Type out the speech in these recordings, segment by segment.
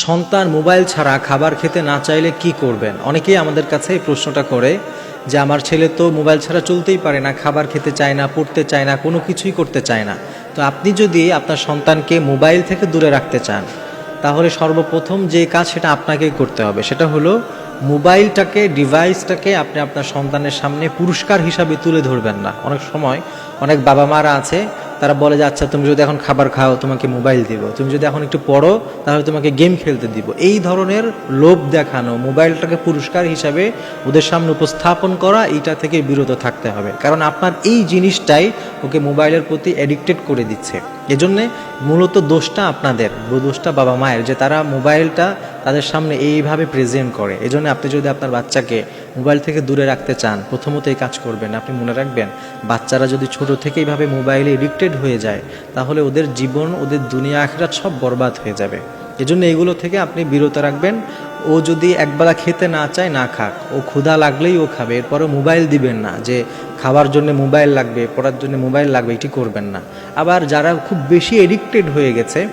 সন্তান মোবাইল ছাড়া খাবার খেতে না চাইলে কি করবেন? অনেকেই আমাদের কাছে এই প্রশ্নটা করে যে, আমার ছেলে তো মোবাইল ছাড়া চলতেই পারে না, খাবার খেতে চায় না, পড়তে চায় না, কোনো কিছুই করতে চায় না। তো আপনি যদি আপনার সন্তানকে মোবাইল থেকে দূরে রাখতে চান, তাহলে সর্বপ্রথম যে কাজ সেটা আপনাকেই করতে হবে। সেটা হলো মোবাইলটাকে, ডিভাইসটাকে আপনি আপনার সন্তানের সামনে পুরস্কার হিসাবে তুলে ধরবেন না। অনেক সময় অনেক বাবা মারা আছে তারা বলে যে আচ্ছা তুমি যদি এখন খাবার খাও, তোমাকে মোবাইল দিব। তুমি যদি এখন একটু পড়ো, তাহলে তোমাকে গেম খেলতে দিব। এই ধরনের লোভ দেখানো, মোবাইলটাকে পুরস্কার হিসাবে ওদের সামনে উপস্থাপন করা, এইটা থেকে বিরত থাকতে হবে। কারণ আপনার এই জিনিসটাই ওকে মোবাইলের প্রতি অ্যাডিক্টেড করে দিচ্ছে। এজন্যে মূলত দোষটা আপনাদের, দোষটা বাবা মায়ের যে তারা মোবাইলটা তাদের সামনে এইভাবে প্রেজেন্ট করে। এজন্য আপনি যদি আপনার বাচ্চাকে মোবাইল থেকে দূরে রাখতে চান, প্রথমত এই কাজ করবেন। আপনি মনে রাখবেন, বাচ্চারা যদি ছোট থেকে এইভাবে মোবাইলে এডিক্টেড হয়ে যায়, তাহলে ওদের জীবন, ওদের দুনিয়া, আখরাত সব বরবাদ হয়ে যাবে। এজন্য এগুলো থেকে আপনি বিরত রাখবেন। ও যদি একবেলা খেতে না চায়, না খাক। ও ক্ষুধা লাগলেই ও খাবে। এরপরে মোবাইল দিবেন না যে খাবার জন্য মোবাইল লাগবে, পড়ার জন্য মোবাইল লাগবে, এটি করবেন না। আবার যারা খুব বেশি এডিক্টেড হয়ে গেছে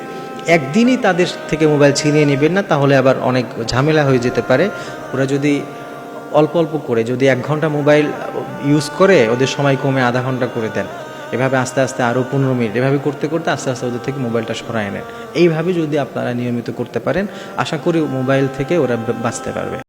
একদিনই তাদের থেকে মোবাইল ছিনিয়ে নেবেন না, তাহলে আবার অনেক ঝামেলা হয়ে যেতে পারে। ওরা যদি অল্প অল্প করে, যদি এক ঘণ্টা মোবাইল ইউজ করে, ওদের সময় কমে আধা ঘণ্টা করে দেন। এভাবে আস্তে আস্তে আরও পনেরো মিনিট, এভাবে করতে করতে আস্তে আস্তে ওদের থেকে মোবাইলটা সরায় নেন। এইভাবে যদি আপনারা নিয়মিত করতে পারেন, আশা করি মোবাইল থেকে ওরা বাঁচতে পারবে।